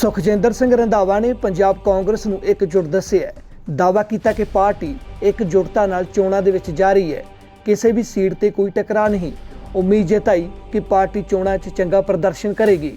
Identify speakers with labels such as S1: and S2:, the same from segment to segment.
S1: ਸੁਖਜਿੰਦਰ ਸਿੰਘ ਰੰਧਾਵਾ ਨੇ ਪੰਜਾਬ ਕਾਂਗਰਸ ਨੂੰ ਇਕਜੁੱਟ ਦੱਸਿਆ ਦਾਵਾ ਕੀਤਾ ਕਿ ਪਾਰਟੀ ਇਕਜੁੱਟਤਾ ਨਾਲ ਚੋਣਾਂ ਦੇ ਵਿੱਚ ਜਾ ਰਹੀ ਹੈ ਕਿਸੇ ਵੀ ਸੀਟ ਤੇ ਕੋਈ ਟਕਰਾਅ ਨਹੀਂ ਉਮੀਦ ਜਤਾਈ ਕਿ ਪਾਰਟੀ ਚੋਣਾਂ 'ਚ ਚੰਗਾ ਪ੍ਰਦਰਸ਼ਨ ਕਰੇਗੀ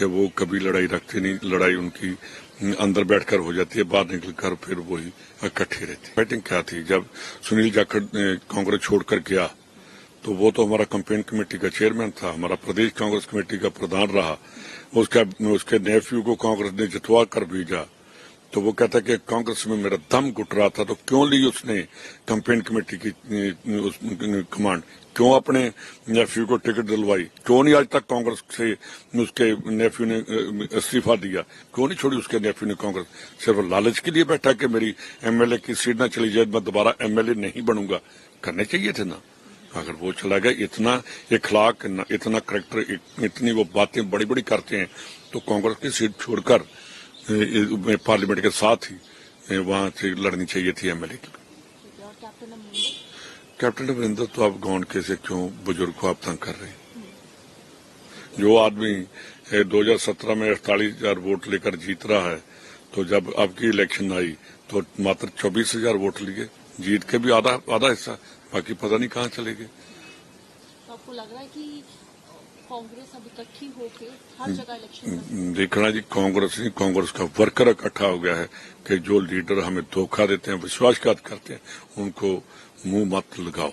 S2: کہ وہ کبھی لڑائی رکھتے نہیں، لڑائی ان کی اندر بیٹھ کر ہو جاتی ہے، باہر نکل کر پھر وہی اکٹھی رہتے بیٹنگ کیا تھی؟ جب سنیل جاکڑ کانگریس چھوڑ کر گیا، تو وہ تو ہمارا کمپین کمیٹی کا چیئرمین تھا، ہمارا پردیش کانگریس کمیٹی کا پردھان رہا۔ اس اس کے نیفیو کو کانگریس نے جتوا کر بھیجا۔ تو وہ کہتا کہ کانگریس میں میرا دم گٹ رہا تھا، تو کیوں لی اس نے کمپین کمیٹی کی کمانڈ؟ کیوں اپنے نیفیو کو ٹکٹ دلوائی؟ کیوں نہیں آج تک کانگرس سے اس کے نیفیو نے استعفا دیا؟ کیوں نہیں چھوڑی اس کے نیفیو نے کانگرس صرف لالچ کے لیے بیٹھا کہ میری ایم ایل اے کی سیٹ نہ چلی جائے، میں دوبارہ ایم ایل اے نہیں بنوں گا۔ کرنے چاہیے تھے نا۔ اگر وہ چلا گیا، اتنا اخلاق، اتنا کریکٹر، اتنی وہ باتیں بڑی بڑی کرتے ہیں، تو کانگرس کی سیٹ چھوڑ کر پارلیمنٹ کے ساتھ ہی وہاں سے لڑنی چاہیے تھی ایم ایل اے کی۔ کیپٹن امریندر تو آپ گون کیسے کیوں بزرگ کو آپ تنگ کر رہے ہیں؟ جو آدمی دو ہزار سترہ میں اڑتالیس ہزار ووٹ لے کر جیت رہا ہے، تو جب آپ کی الیکشن آئی، تو ماتر چوبیس ہزار ووٹ لیے۔ جیت کے بھی آدھا آدھا حصہ، باقی پتہ نہیں کہاں چلے گئے۔
S3: آپ کو لگ رہا ہے کہ
S2: دیکھنا جی کانگرس نہیں کانگرس کا ورکر اکٹھا ہو گیا ہے کہ جو لیڈر ہمیں دھوکہ دیتے ہیں وشواسات کرتے ہیں ان کو منہ مت لگاؤ